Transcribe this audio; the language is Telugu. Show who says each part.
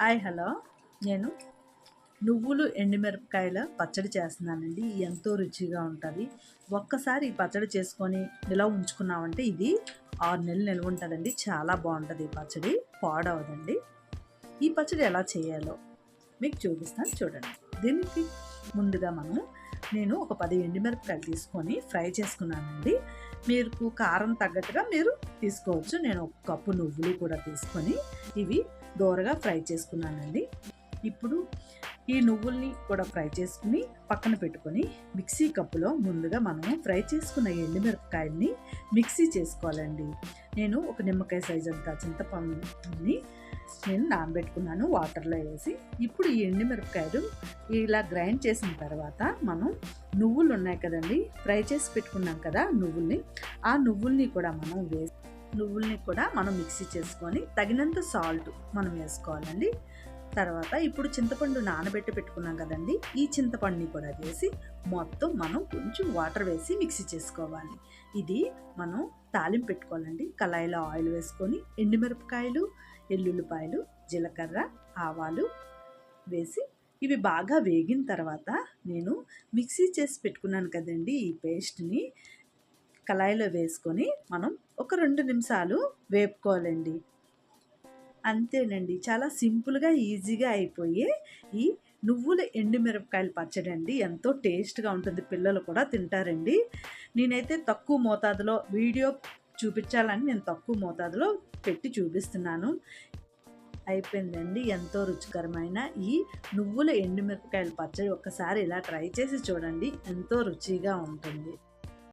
Speaker 1: Hi hello. నేను నువ్వులు ఎండుమిరపకాయల పచ్చడి చేస్తున్నానండి. ఎంతో రుచిగా ఉంటుంది. ఒక్కసారి ఈ పచ్చడి చేసుకొని ఇలా ఉంచుకున్నామంటే ఇది ఆరు నెలలు నిల్వ ఉంటుందండి. చాలా బాగుంటుంది ఈ పచ్చడి. పాడవదండి. ఈ పచ్చడి ఎలా చేయాలో మీకు చూపిస్తాను చూడండి. దీనికి ముందుగా మనం నేను ఒక పది ఎండుమిరపకాయలు తీసుకొని ఫ్రై చేసుకున్నానండి. మీకు కారం తగ్గట్టుగా మీరు తీసుకోవచ్చు. నేను ఒక కప్పు నువ్వులు కూడా తీసుకొని ఇవి దోరగా ఫ్రై చేసుకున్నానండి. ఇప్పుడు ఈ నువ్వుల్ని కూడా ఫ్రై చేసుకుని పక్కన పెట్టుకొని మిక్సీ కప్పులో ముందుగా మనము ఫ్రై చేసుకున్న ఎండుమిరపకాయల్ని మిక్సీ చేసుకోవాలండి. నేను ఒక నిమ్మకాయ సైజ్ అంత చింతపండుని నేను నానబెట్టుకున్నాను వాటర్లో వేసి. ఇప్పుడు ఈ ఎండుమిరపకాయలు ఇలా గ్రైండ్ చేసిన తర్వాత మనం నువ్వులు ఉన్నాయి కదండి ఫ్రై చేసి పెట్టుకున్నాం కదా నువ్వుల్ని ఆ నువ్వుల్ని కూడా మనం వేసి నువ్వుల్ని కూడా మనం మిక్సీ చేసుకొని తగినంత సాల్ట్ మనం వేసుకోవాలండి. తర్వాత ఇప్పుడు చింతపండు నానబెట్టి పెట్టుకున్నాం కదండి. ఈ చింతపండుని కూడా వేసి మొత్తం మనం కొంచెం వాటర్ వేసి మిక్సీ చేసుకోవాలి. ఇది మనం తాలింపు పెట్టుకోవాలండి. కళాయిలో ఆయిల్ వేసుకొని ఎండుమిరపకాయలు ఎల్లుల్లిపాయలు జీలకర్ర ఆవాలు వేసి ఇవి బాగా వేగిన తర్వాత నేను మిక్సీ చేసి పెట్టుకున్నాను కదండి ఈ పేస్ట్ని. కళాయిలో వేసుకొని మనం ఒక రెండు నిమిషాలు వేపుకోవాలండి. అంతేనండి. చాలా సింపుల్గా ఈజీగా అయిపోయే ఈ నువ్వుల ఎండుమిరపకాయలు పచ్చడి అండి. ఎంతో టేస్ట్గా ఉంటుంది. పిల్లలు కూడా తింటారండి. నేనైతే తక్కువ మోతాదులో వీడియో చూపించాలని నేను తక్కువ మోతాదులో పెట్టి చూపిస్తున్నాను. అయిపోయిందండి. ఎంతో రుచికరమైన ఈ నువ్వుల ఎండుమిరపకాయల పచ్చడి ఒక్కసారి ఇలా ట్రై చేసి చూడండి. ఎంతో రుచిగా ఉంటుంది.